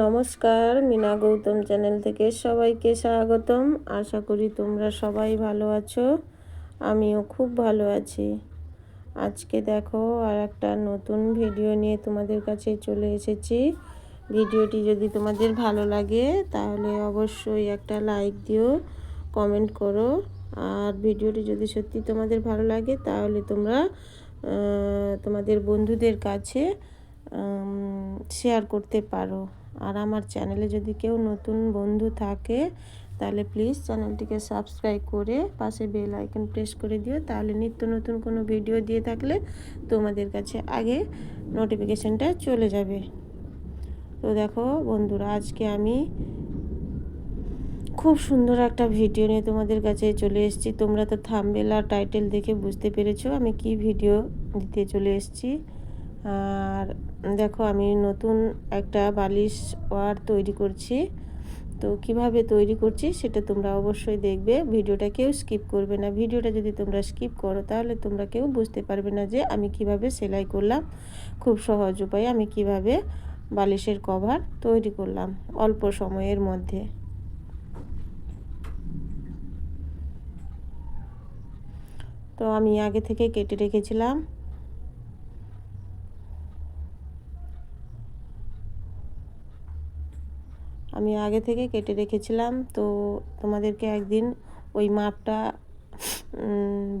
নমস্কার, মিনা গৌতম চ্যানেল থেকে সবাইকে স্বাগতম। আশা করি তোমরা সবাই ভালো আছো, আমিও খুব ভালো আছি। আজকে দেখো আর একটা নতুন ভিডিও নিয়ে তোমাদের কাছে চলে এসেছি। ভিডিওটি যদি তোমাদের ভালো লাগে, তাহলে অবশ্যই একটা লাইক দিও, কমেন্ট করো। আর ভিডিওটি যদি সত্যি তোমাদের ভালো লাগে, তাহলে তোমরা তোমাদের বন্ধুদের কাছে শেয়ার করতে পারো। আর আমার চ্যানেলে যদি কেউ নতুন বন্ধু থাকে, তাহলে প্লিজ চ্যানেলটিকে সাবস্ক্রাইব করে পাশে বেল আইকন প্রেস করে দিও। তাহলে নিত্য নতুন কোনো ভিডিও দিয়ে থাকলে তোমাদের কাছে আগে নোটিফিকেশানটা চলে যাবে। তো দেখো বন্ধুরা, আজকে আমি খুব সুন্দর একটা ভিডিও নিয়ে তোমাদের কাছে চলে এসেছি। তোমরা তো থামবেল টাইটেল দেখে বুঝতে পেরেছ আমি কি ভিডিও দিতে চলে এসেছি। আর দেখো আমি নতুন একটা বালিশ ওয়ার তৈরি করছি। তো কীভাবে তৈরি করছি সেটা তোমরা অবশ্যই দেখবে। ভিডিওটা কেউ স্কিপ করবে না। ভিডিওটা যদি তোমরা স্কিপ করো, তাহলে তোমরা কেউ বুঝতে পারবে না যে আমি কীভাবে সেলাই করলাম। খুব সহজ উপায়ে, আমি কীভাবে বালিশের কভার তৈরি করলাম অল্প সময়ের মধ্যে। তো আমি আগে থেকে কেটে রেখেছিলাম। আমি আগে থেকে কেটে রেখেছিলাম। তো তোমাদেরকে একদিন ওই মাপটা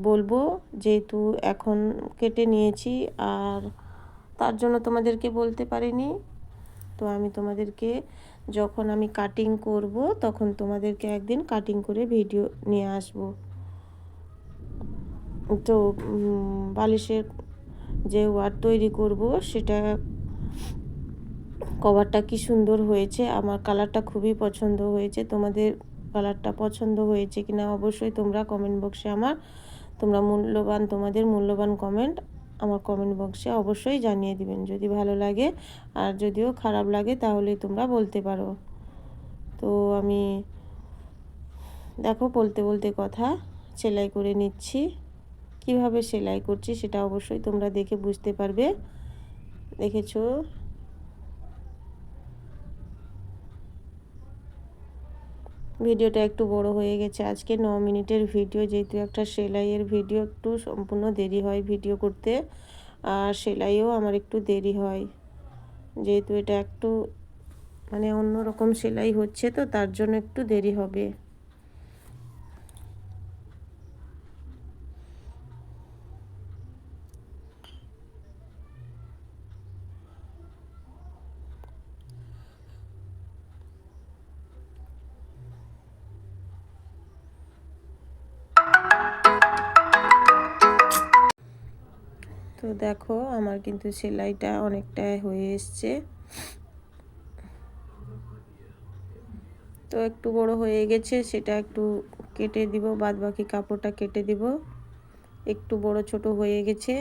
বলব যেহেতু এখন কেটে নিয়েছি আর তার জন্য তোমাদেরকে বলতে পারিনি। তো আমি তোমাদেরকে যখন আমি কাটিং করব তখন তোমাদেরকে একদিন কাটিং করে ভিডিও নিয়ে আসব। তো বালিশের যে ওয়ার তৈরি করব সেটা কভারটা কি সুন্দর হয়েছে? আমার কালারটা খুবই পছন্দ হয়েছে। তোমাদের কালারটা পছন্দ হয়েছে কিনা অবশ্যই তোমরা কমেন্ট বক্সে আমার, তোমরা মূল্যবান, তোমাদের মূল্যবান কমেন্ট আমার কমেন্ট বক্সে অবশ্যই জানিয়ে দিবেন। যদি ভালো লাগে আর যদিও খারাপ লাগে তাহলে তোমরা বলতে পারো। তো আমি দেখো বলতে বলতে কথা সেলাই করে নিচ্ছি। কীভাবে সেলাই করছি সেটা অবশ্যই তোমরা দেখে বুঝতে পারবে। দেখেছ? ভিডিওটা একটু বড় হয়ে গেছে। আজকে ন মিনিটের ভিডিও, যেহেতু একটা সেলাইয়ের ভিডিও, একটু সম্পূর্ণ দেরি হয় ভিডিও করতে। আর সেলাইও আমার একটু দেরি হয়। যেহেতু এটা একটু মানে অন্যরকম সেলাই হচ্ছে তো, তার জন্য একটু দেরি হবে। তো দেখো, আমার কিন্তু সেলাইটা অনেকটাই হয়ে এসছে। তো একটু বড় হয়ে গেছে, সেটা একটু কেটে দিব বাদ বাকি কাপড়টা কেটে দিব। একটু বড়, ছোট হয়ে গেছে।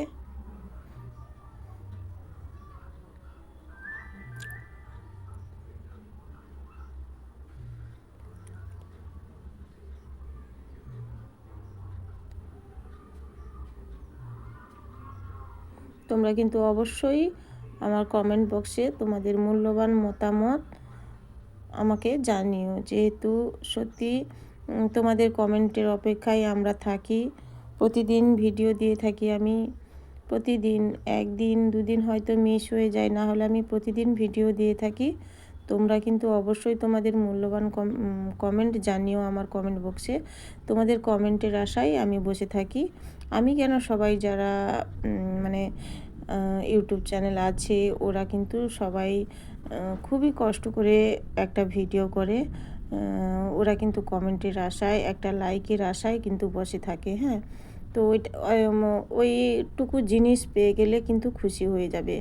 তোমরা কিন্তু অবশ্যই আমার কমেন্ট বক্সে তোমাদের মূল্যবান মতামত আমাকে জানিও। যেহেতু সত্যি তোমাদের কমেন্টের অপেক্ষায় আমরা থাকি, প্রতিদিন ভিডিও দিয়ে থাকি আমি। প্রতিদিন একদিন, দুদিন হয়তো মিস হয়ে যায় না হলে আমি প্রতিদিন ভিডিও দিয়ে থাকি। তোমরা কিন্তু অবশ্যই তোমাদের মূল্যবান কমেন্ট জানিও আমার কমেন্ট বক্সে তোমাদের কমেন্টের আশায় আমি বসে থাকি। আমি কেন সবাই যারা মানে ইউটিউব চ্যানেল আছে, ওরা কিন্তু সবাই খুবই কষ্ট করে একটা ভিডিও করে। ওরা কিন্তু কমেন্টের আশায়, একটা লাইকের আশায় কিন্তু বসে থাকে হ্যাঁ? তো ওইটা ওইটুকু জিনিস পেয়ে গেলে কিন্তু খুশি হয়ে যাবে।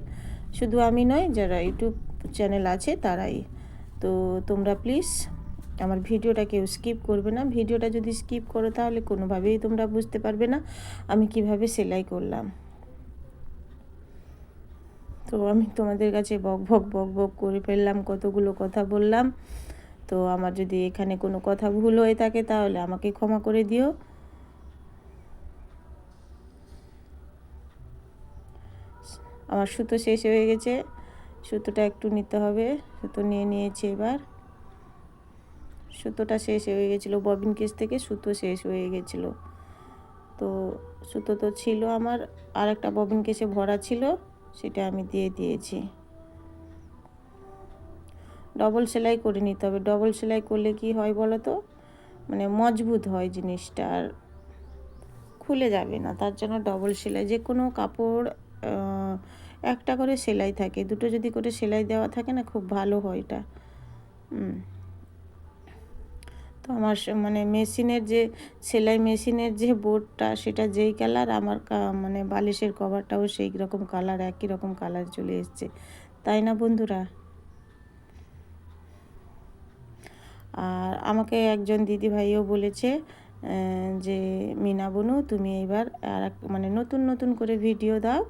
শুধু আমি নয়, যারা ইউটিউব চ্যানেল আছে, তারাই। তো তোমরা প্লিজ আমার ভিডিওটা কেউ স্কিপ করবে না। ভিডিওটা যদি স্কিপ করো তাহলে কোনোভাবেই তোমরা বুঝতে পারবে না আমি কীভাবে সেলাই করলাম। তো আমি তোমাদের কাছে বক বক বক বক করে ফেললাম, কতগুলো কথা বললাম। তো আমার যদি এখানে কোনো কথা ভুল হয়ে থাকে তাহলে আমাকে ক্ষমা করে দিও। আমার সুতো শেষ হয়ে গেছে, সুতোটা একটু নিতে হবে, সুতো নিয়ে নিয়েছি এবার। সুতোটা শেষ হয়ে গেছিল, ববিন কেস থেকে সুতো শেষ হয়ে গেছিল। তো সুতো তো ছিল আমার আর একটা ববিন কেসে ভরা ছিল, সেটা আমি দিয়ে দিয়েছি। ডবল সেলাই করে নিতে হবে। ডবল সেলাই করলে কি হয় বলো তো? মানে মজবুত হয় জিনিসটা আর খুলে যাবে না। তার জন্য ডবল সেলাই, যে কোনো কাপড় একটা করে সেলাই থাকে। দুটো যদি করে সেলাই দেওয়া থাকে না, খুব ভালো হয় এটা। তো আমার মানে মেশিনের যে, সেলাই মেশিনের যে বোর্ডটা সেটা যেই কালার, আমার মানে বালিশের কভারটাও সেই রকম কালার, একই রকম কালার চলে এসছে। তাই না বন্ধুরা? আর আমাকে একজন দিদিভাইও বলেছে যে মিনা বনু, তুমি এইবার আর মানে নতুন নতুন করে ভিডিও দাও।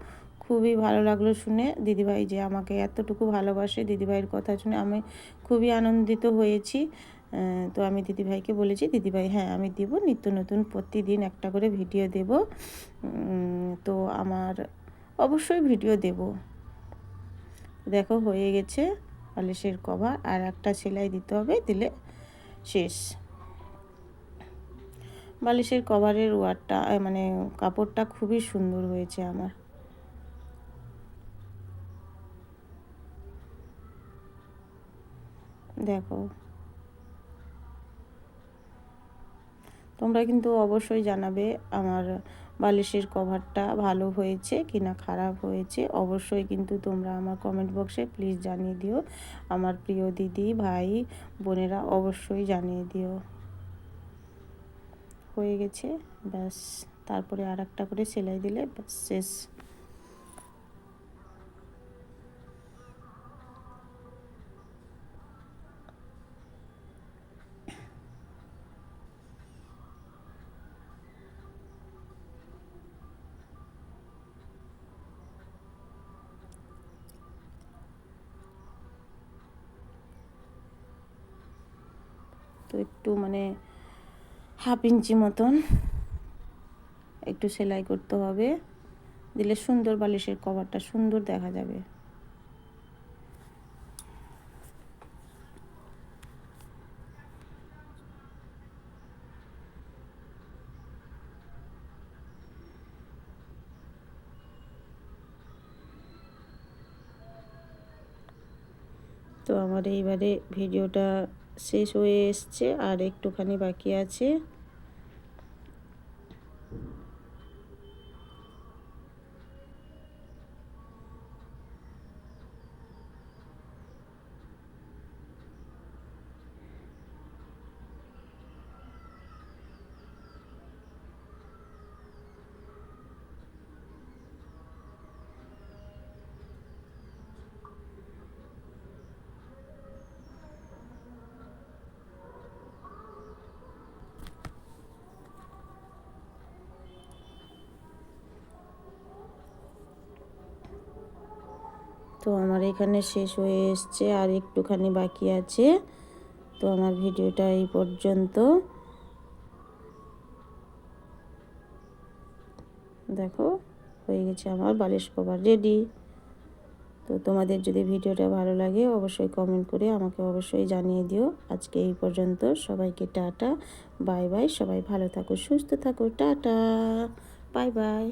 খুবই ভালো লাগল শুনে। দিদিভাই যে আমাকে এতটুকু ভালোবাসে, দিদিভাইয়ের কথা শুনে আমি খুবই আনন্দিত হয়েছি। তো আমি দিদিভাইকে বলেছি, দিদিভাই হ্যাঁ আমি দেবো, নিত্য নতুন প্রতিদিন একটা করে ভিডিও দেব। তো আমার অবশ্যই ভিডিও দেব। দেখো, হয়ে গেছে পালিশের কভার, আর একটা সেলাই দিতে হবে, দিলে শেষ। বালিশের কভারের ওয়ারটা মানে কাপড়টা খুবই সুন্দর হয়েছে আমার। দেখো তোমরা কিন্তু অবশ্যই জানাবে আমার বালিশের কভারটা ভালো হয়েছে কিনা খারাপ হয়েছে। অবশ্যই কিন্তু তোমরা আমার কমেন্ট বক্সে প্লিজ জানিয়ে দিও। আমার প্রিয় দিদি, ভাই, বোনেরা অবশ্যই জানিয়ে দিও। হয়ে গেছে, ব্যাস। তারপরে আর একটা করে সেলাই দিলে ব্যাস, শেষ। তো একটু মানে হাফ ইঞ্চি মতন একটু সেলাই করতে হবে। দিলে সুন্দর বালিশের কভারটা সুন্দর দেখা যাবে। তো আমার এইবারে ভিডিওটা শেষ হয়ে এসছে আর একটুখানি বাকি আছে। তো আমার এখানে শেষ হয়ে এসছে আর একটুখানি বাকি আছে। তো আমার ভিডিওটা এই পর্যন্ত। দেখো, হয়ে গেছে আমার বালিশ কভার রেডি তো তোমাদের যদি ভিডিওটা ভালো লাগে, অবশ্যই কমেন্ট করে আমাকে অবশ্যই জানিয়ে দিও। আজকে এই পর্যন্ত। সবাইকে টাটা, বাই বাই, সবাই ভালো থাকো, সুস্থ থাকো, টাটা, বাই বাই।